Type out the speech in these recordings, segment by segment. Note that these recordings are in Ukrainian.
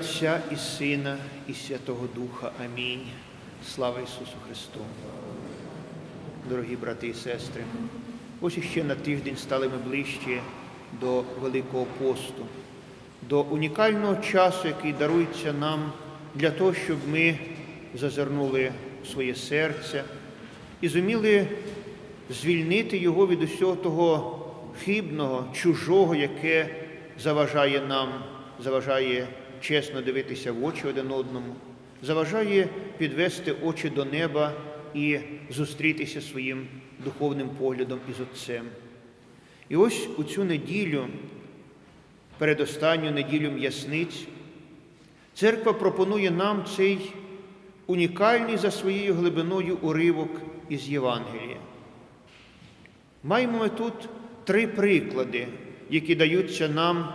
Отця і Сина, і Святого Духа. Амінь. Слава Ісусу Христу. Дорогі брати і сестри, ось іще на тиждень стали ми ближче до Великого посту, до унікального часу, який дарується нам для того, щоб ми зазирнули в своє серце і зуміли звільнити його від усього того хибного, чужого, яке заважає нам, заважає чесно дивитися в очі один одному, заважає підвести очі до неба і зустрітися своїм духовним поглядом із Отцем. І ось у цю неділю, передостанню неділю м'ясниць, церква пропонує нам цей унікальний за своєю глибиною уривок із Євангелія. Маємо ми тут три приклади, які даються нам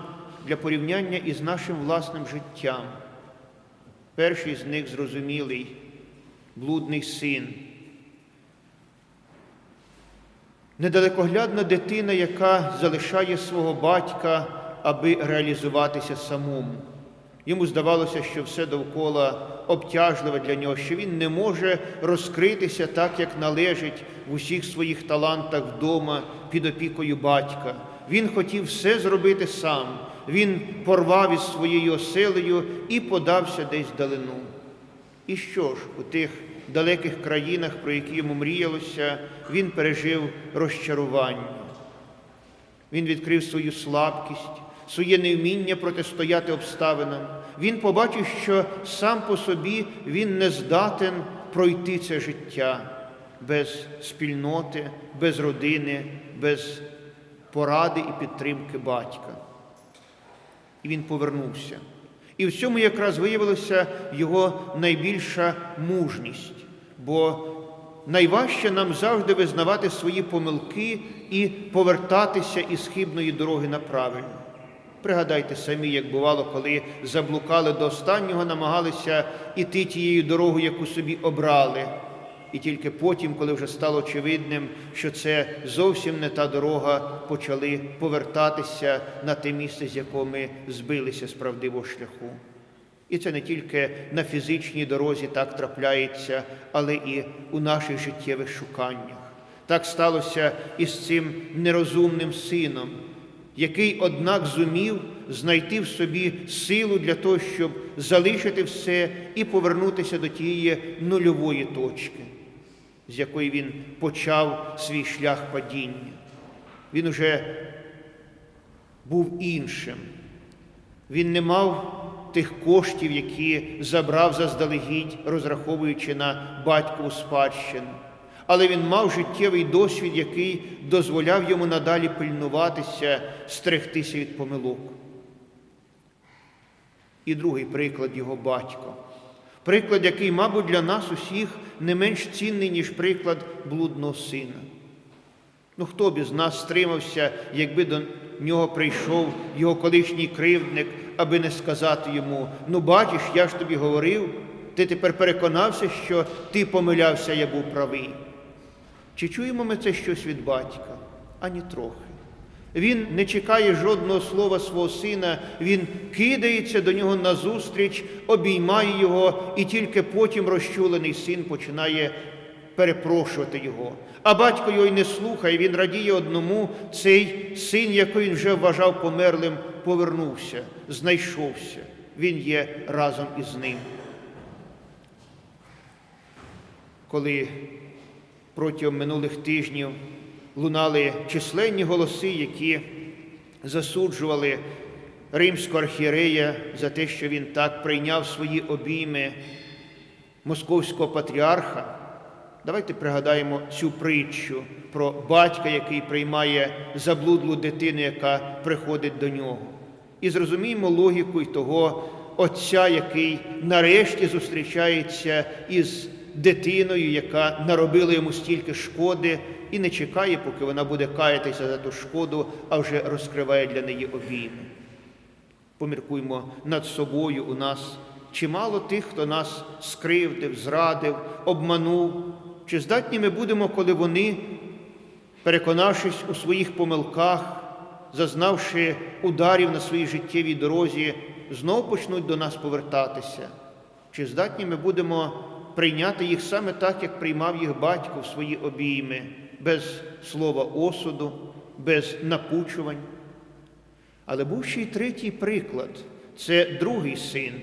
для порівняння із нашим власним життям. Перший з них зрозумілий блудний син. Недалекоглядна дитина, яка залишає свого батька, аби реалізуватися самому. Йому здавалося, що все довкола обтяжливе для нього, що він не може розкритися так, як належить в усіх своїх талантах вдома під опікою батька. Він хотів все зробити сам. Він порвав із своєю оселею і подався десь вдалину. І що ж, у тих далеких країнах, про які йому мріялося, він пережив розчарування. Він відкрив свою слабкість, своє невміння протистояти обставинам. Він побачив, що сам по собі він не здатен пройти це життя без спільноти, без родини, без поради і підтримки батька. І він повернувся. І в цьому якраз виявилася його найбільша мужність, бо найважче нам завжди визнавати свої помилки і повертатися із хибної дороги на правильну. Пригадайте самі, як бувало, коли заблукали до останнього, намагалися іти тією дорогою, яку собі обрали. І тільки потім, коли вже стало очевидним, що це зовсім не та дорога, почали повертатися на те місце, з якого ми збилися з правдивого шляху. І це не тільки на фізичній дорозі так трапляється, але і у наших життєвих шуканнях. Так сталося і з цим нерозумним сином, який, однак, зумів знайти в собі силу для того, щоб залишити все і повернутися до тієї нульової точки, з якої він почав свій шлях падіння. Він уже був іншим. Він не мав тих коштів, які забрав заздалегідь, розраховуючи на батькову спадщину. Але він мав життєвий досвід, який дозволяв йому надалі пильнуватися, стригтися від помилок. І другий приклад його батько. Приклад, який, мабуть, для нас усіх не менш цінний, ніж приклад блудного сина. Ну, хто б із нас стримався, якби до нього прийшов його колишній кривдник, аби не сказати йому: ну, бачиш, я ж тобі говорив, ти тепер переконався, що ти помилявся, я був правий. Чи чуємо ми це щось від батька? Ані трохи. Він не чекає жодного слова свого сина, він кидається до нього назустріч, обіймає його, і тільки потім розчулений син починає перепрошувати його. А батько його й не слухає, він радіє одному, цей син, який він вже вважав померлим, повернувся, знайшовся. Він є разом із ним. Коли протягом минулих тижнів лунали численні голоси, які засуджували римського архієрея за те, що він так прийняв свої обійми московського патріарха. Давайте пригадаємо цю притчу про батька, який приймає заблудлу дитину, яка приходить до нього. І зрозуміємо логіку й того отця, який нарешті зустрічається із дитиною, яка наробила йому стільки шкоди, і не чекає, поки вона буде каятися за ту шкоду, а вже розкриває для неї обійми. Поміркуймо над собою у нас чимало тих, хто нас скривдив, зрадив, обманув. Чи здатні ми будемо, коли вони, переконавшись у своїх помилках, зазнавши ударів на своїй життєвій дорозі, знов почнуть до нас повертатися, чи здатні ми будемо прийняти їх саме так, як приймав їх батько в свої обійми, без слова осуду, без напучувань. Але був ще й третій приклад це другий син,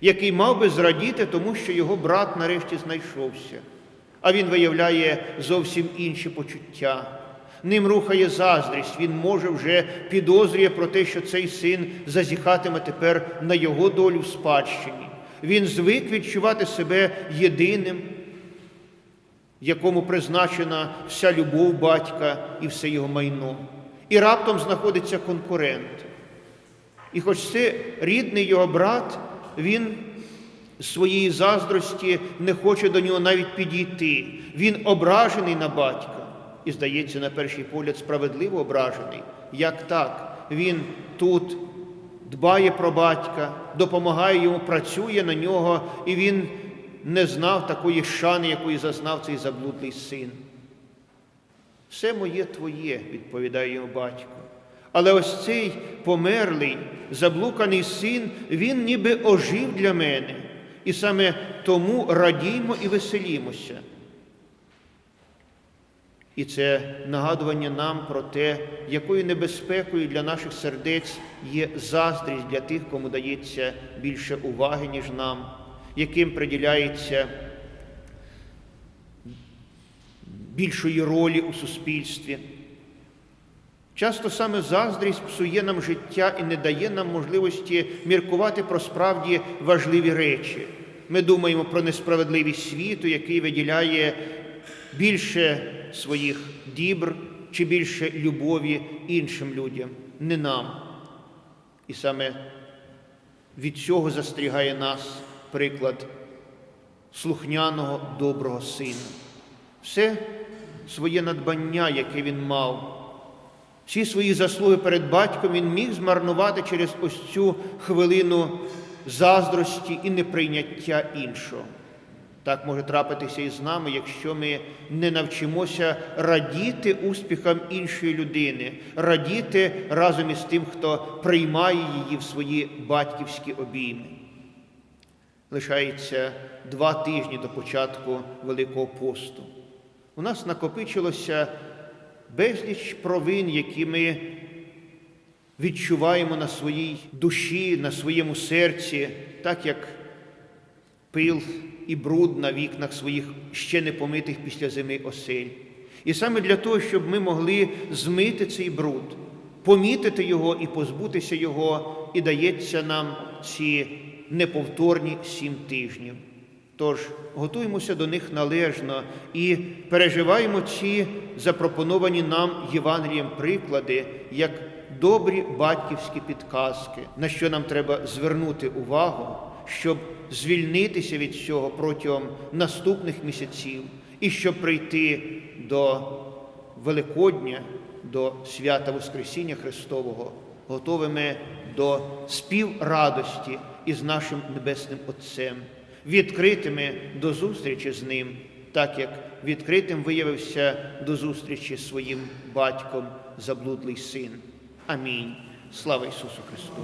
який мав би зрадіти, тому що його брат нарешті знайшовся. А він виявляє зовсім інші почуття. Ним рухає заздрість, він може вже підозрює про те, що цей син зазіхатиме тепер на його долю в спадщині. Він звик відчувати себе єдиним, якому призначена вся любов батька і все його майно. І раптом знаходиться конкурент. І хоч це рідний його брат, він своєї заздрості не хоче до нього навіть підійти. Він ображений на батька. І, здається, на перший погляд, справедливо ображений. Як так? Він тут дбає про батька, допомагає йому, працює на нього, і він не знав такої шани, якої зазнав цей заблудлий син. Все моє твоє, відповідає його батько. Але ось цей померлий, заблуканий син, він ніби ожив для мене. І саме тому радіймо і веселімося. І це нагадування нам про те, якою небезпекою для наших сердець є заздрість для тих, кому дається більше уваги, ніж нам, яким приділяється більшої ролі у суспільстві. Часто саме заздрість псує нам життя і не дає нам можливості міркувати про справді важливі речі. Ми думаємо про несправедливість світу, який виділяє більше своїх дібр чи більше любові іншим людям, не нам. І саме від цього застерігає нас приклад слухняного доброго сина. Все своє надбання, яке він мав, всі свої заслуги перед батьком він міг змарнувати через ось цю хвилину заздрості і неприйняття іншого. Так може трапитися і з нами, якщо ми не навчимося радіти успіхам іншої людини, радіти разом із тим, хто приймає її в свої батьківські обійми. Лишається два тижні до початку Великого посту. У нас накопичилося безліч провин, які ми відчуваємо на своїй душі, на своєму серці, так як пил і бруд на вікнах своїх ще не помитих після зими осель. І саме для того, щоб ми могли змити цей бруд, помітити його і позбутися його, і дається нам ці неповторні сім тижнів. Тож готуємося до них належно і переживаємо ці запропоновані нам Євангелієм приклади як добрі батьківські підказки, на що нам треба звернути увагу, щоб звільнитися від цього протягом наступних місяців і щоб прийти до Великодня, до свята Воскресіння Христового, готовими до співрадості із нашим Небесним Отцем відкритими до зустрічі з ним, так як відкритим виявився до зустрічі з своїм батьком заблудлий син. Амінь. Слава Ісусу Христу!